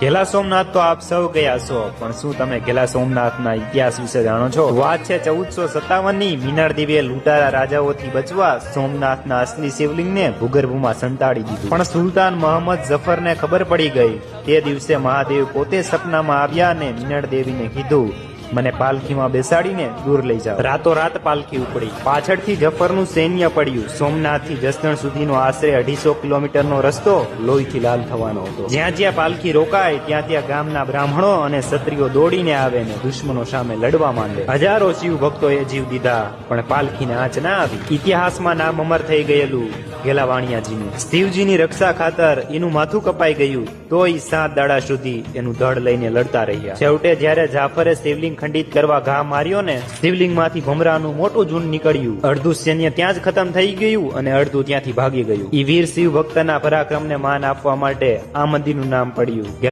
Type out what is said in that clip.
ઘેલા સોમનાથ તો આપ સૌ ગયા છો, પણ શું તમે ઘેલા સોમનાથના ઇતિહાસ વિશે જાણો છો? વાત છે ચૌદસો સત્તાવનની મીનાર દેવીએ લૂંટારા રાજાઓથી બચવા સોમનાથના અસલી શિવલિંગને ભૂગર્ભમાં સંતાડી દીધું. પણ સુલતાન મોહમ્મદ જફરને ખબર પડી ગઈ. તે દિવસે મહાદેવ પોતે સપનામાં આવ્યા અને મીનાર દેવીને કીધું મને પાલખીમાં બેસાડીને દૂર લઈ જાઓ. રાતોરાત પાલખી ઉપડી. પાછળથી જફરનું સૈન્ય પડ્યું. સોમનાથથી જસદણ સુધીનો આશરે અઢીસો કિલોમીટરનો રસ્તો લોહીથી લાલ થવાનો હતો. જ્યાં જ્યાં પાલખી રોકાય ત્યાં ત્યાં ગામના બ્રાહ્મણો અને ક્ષત્રિયો દોડીને આવે ને દુશ્મનો સામે લડવા માંડે. હજારો શિવ ભક્તોએ જીવ દીધા પણ પાલખીને આંચ ના આવી. ઇતિહાસમાં નામ અમર થઈ ગયેલું ગેલાવાણિયાજીનું. શિવજીની રક્ષા ખાતર એનું માથું કપાઈ ગયું, તોય સાત દાડા સુધી એનું ધડ લઈને લડતા રહ્યા. છેવટે જયારે જાફરે શિવલિંગ ખંડિત કરવા ઘા માર્યો ને શિવલિંગમાંથી ભમરાનું મોટું ઝુંડ નીકળ્યું. અડધું સૈન્ય ત્યાં જ ખતમ થઈ ગયું અને અડધું ત્યાંથી ભાગી ગયું. ઈ વીર શિવ ભક્તના પરાક્રમને માન આપવા માટે આ મંદિરનું નામ પડ્યું.